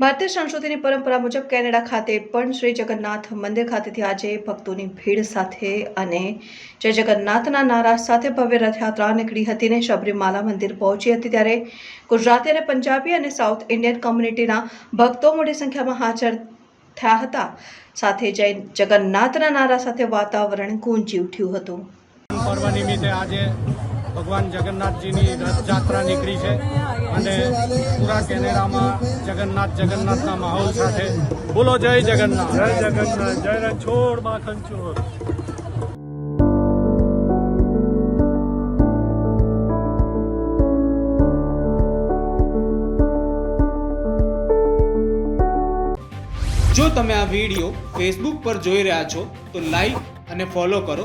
ભારતીય સંસ્કૃતિની પરંપરા મુજબ કેનેડા ખાતે પણ શ્રી જગન્નાથ મંદિર ખાતેથી આજે ભક્તોની ભીડ સાથે અને જય જગન્નાથના નારા સાથે ભવ્ય રથયાત્રા નીકળી હતી ને શબરીમાલા મંદિર પહોંચી હતી ત્યારે ગુજરાતી અને પંજાબી અને સાઉથ ઇન્ડિયન કમ્યુનિટીના ભક્તો મોટી સંખ્યામાં હાજર થયા હતા. સાથે જય જગન્નાથના નારા સાથે વાતાવરણ ગુંજી ઉઠ્યું હતું. પર્વ નિમિત્તે આજે ભગવાન જગન્નાથજીની રથયાત્રા નીકળી છે અને પૂરા કેનેડામાં જગન્નાથ જગન્નાથના માહોલ સાથે. બોલો જય જગન્નાથ. જય જગન્નાથ. જય રણછોડ માખન ચોર જો તમે આ વીડિયો ફેસબુક પર જોઈ રહ્યા છો તો લાઈક અને ફોલો કરો.